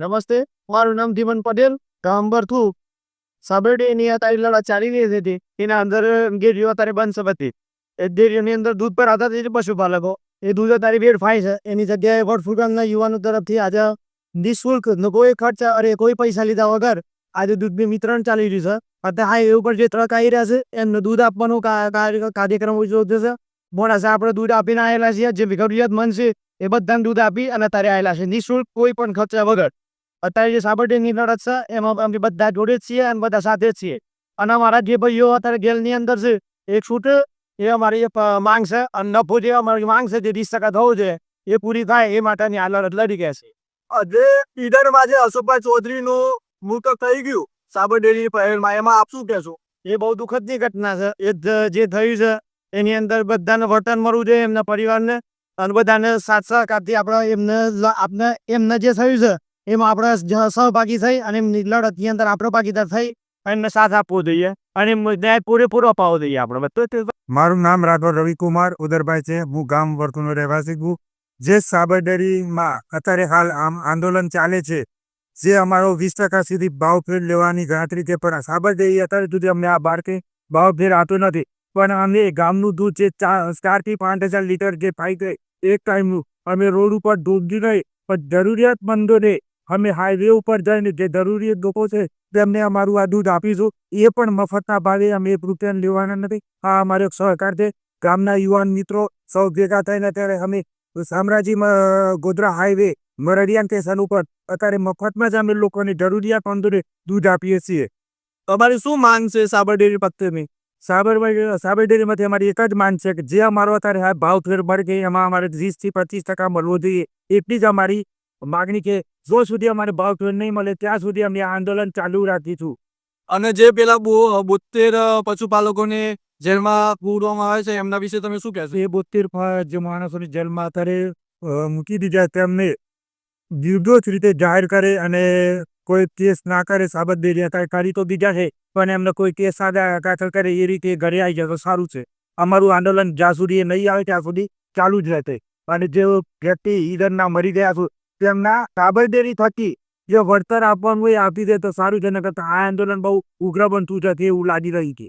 નમસ્તે, મારું નામ ધીમન પટેલ ગામ બરથુ સાબરડેની અત્યારે લડાઈ ચાલી રહી હતી એના અંદર ગેરીઓ અત્યારે બંધ બધી. એ ડેરીઓની અંદર દૂધ પર આધાર પશુપાલકો. એ દૂધ અત્યારે વેડફાય છે. એની જગ્યાએ વડફુગામના યુવાનો તરફથી આજે નિઃશુલ્ક કોઈ ખર્ચ અરે કોઈ પૈસા લીધા વગર આજે દૂધનું વિતરણ ચાલી રહ્યું છે. અત્યારે હાઈવે ઉપર જે ટ્રક આવી રહ્યા છે, એમને દૂધ આપવાનો કાર્યક્રમ ઉજવતો છે. મોડાસા આપણે દૂધ આપીને આવેલા છીએ. જે જરૂરિયાતમંદ છે એ બધાને દૂધ આપી અને અત્યારે આવેલા છે. નિઃશુલ્ક કોઈ પણ ખર્ચા વગર. અત્યારે જે સાબરડેની લડત છે એમાં અમે બધા જોડે જ છીએ અને બધા સાથે જ છીએ. અને અમારા જે ભાઈઓ અત્યારે ગેલની અંદર છે એ છૂટ એ અમારી માંગ છે. અને નફો જે અમારી માંગ છે જે ત્રીસ ટકા થવું છે એ પૂરી થાય એ માટેની આ લડત લડી ગયા છે. આજે ઈડરમાં જે અશોકભાઈ ચૌધરીનું મૃતક થઈ ગયું સાબરડેરી પહેલમાં એમાં આપ શું કહેશો? એ બહુ દુઃખદની ઘટના છે. એ જે થયું છે એની અંદર બધાને વર્તન મળવું જોઈએ એમના પરિવારને. અને બધાને સાથ સહકારથી આપણે એમને આપને એમને જે થયું છે એમાં આપણે સહભાગી થઈ અને લડતની અંદર આપણે ભાગીદાર થઈ અને સાથ આપવો જોઈએ અને ન્યાય પૂરેપૂરો અપાવવો જોઈએ આપણે. મારું નામ રાઠોડ રવિકુમાર ઉદરભાઈ છે. હું ગામ વર્તુનો રહેવાસી છું. જે સાબરડેરીમાં અત્યારે હાલ આમ આંદોલન ચાલે છે. જે અમારો વીસ ટકા સુધી ભાવફેર લેવાની ગણતરી છે. પણ સાબરડેરી અત્યારે સુધી અમને આ બારકે ભાવફેર આવતો નથી. પણ અમે ગામનું દૂધ જે ચારથી પાંચ હજાર લીટર જે પાઈ ગઈ એક ટાઈમનું અમે રોડ ઉપર દૂધ નહીં પણ જરૂરિયાતમંદોને અમે હાઈવે ઉપર જઈને જે જરૂરિયાત લોકો છે તેમને અમારું આ દૂધ આપીશું. એ પણ મફતના ભાવે અમે એક રૂપિયા લેવાના નથી. આ અમારો એક સહકાર છે. ગામના યુવાન મિત્રો સૌ ભેગા થઈને અત્યારે અમે સામ્રાજ્યમાં ગોધરા હાઈવે મરડિયાન સ્ટેશન ઉપર અત્યારે મફતમાં જ અમે લોકોની અંદરે દૂધ આપીએ છીએ. તમારી શું માંગ છે સાબરડેરી પક્ષની સાબર સાબરડેરીમાંથી અમારી એક જ માંગ છે કે જે અમારો અત્યારે ભાવ ફેર મળે છે એમાં અમારે વીસથી પચીસ ટકા મળવો જોઈએ. એટલી જ અમારી માગણી છે જો સુધી અમારે ભાવ ફેર નહીં મળે ત્યાં સુધી અમે આંદોલન ચાલુ રાખીશું અને જે પેલા બોતેર પશુપાલકોને જેલમાં પૂરવામાં આવે છે એમના વિશે તમે શું કહેશો? એ બોતેર જે માણસોને જેલમાં અત્યારે મૂકી દીધા તેમને નિર્દોષ રીતે જાહેર કરે અને કોઈ કેસ ના કરે સાબરડેરી અત્યારે કરી તો દીધા છે પણ એમને કોઈ કેસ સાદા દાખલ કરે એ રીતે ઘરે આવી જાય તો સારું છે. અમારું આંદોલન જ્યાં સુધી એ નહીં આવે ત્યાં સુધી ચાલુ જ રહેશે. અને જે વ્યક્તિ ઈડરના મરી ગયા તેમના સાબરડેરી થકી જે વળતર આપવાનું એ આપી દે તો સારું. છે નકર કરતા આ આંદોલન બહુ ઉગ્ર બનતું જશે એવું લાગી રહ્યું છે